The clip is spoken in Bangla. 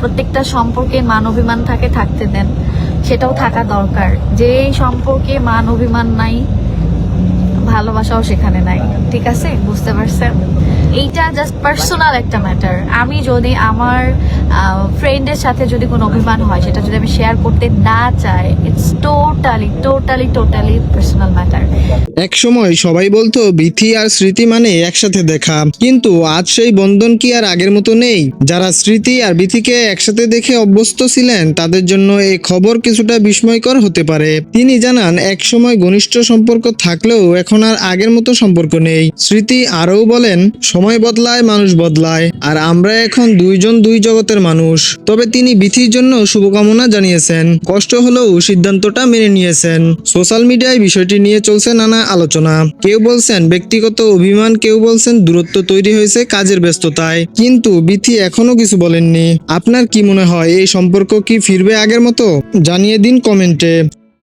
প্রত্যেকটা সম্পর্কে মান অভিমান থাকে, থাকতে দেন। সেটাও থাকা দরকার। যে সম্পর্কে মান অভিমান নাই ভালোবাসাও সেখানে নাই, ঠিক আছে? বুঝতে পারছেন? এইটা জাস্ট পার্সোনাল একটা ম্যাটার আমি যদি আমার ফ্রেন্ডের সাথে যদি কোনো অভিমান হয়, সেটা যদি আমি শেয়ার করতে না চাই it's totally totally totally personal matter এক সময় সবাই বলতো, বিথি আর স্মৃতি মানে একসাথে দেখা। কিন্তু আজ সেই বন্ধন কি আর আগের মতো নেই? যারা স্মৃতি আর বিথিকে একসাথে দেখে অভ্যস্ত ছিলেন, তাদের জন্য এই খবর কিছুটা বিস্ময়কর হতে পারে। তিনি জানান, এক সময় ঘনিষ্ঠ সম্পর্ক থাকলেও এখন আর আগের মতো সম্পর্ক নেই। স্মৃতি আরও বলেন, সময় বদলায়, মানুষ বদলায়, আর আমরা এখন দুইজন দুই জগতের মানুষ। তবে তিনি বিথির জন্য শুভকামনা জানিয়েছেন। কষ্ট হলেও সিদ্ধান্তটা মেনে নিয়েছেন। সোশ্যাল মিডিয়ায় বিষয়টি নিয়ে চলছে নানা আলোচনা। কেউ বলছেন, ব্যক্তিগত অভিমান, কেউ বলছেন, দূরত্ব তৈরি হয়েছে কাজের ব্যস্ততায়। কিন্তু বিথি এখনও কিছু বলেননি। আপনার কি মনে হয়, এই সম্পর্ক কি ফিরবে আগের মতো? জানিয়ে দিন কমেন্টে।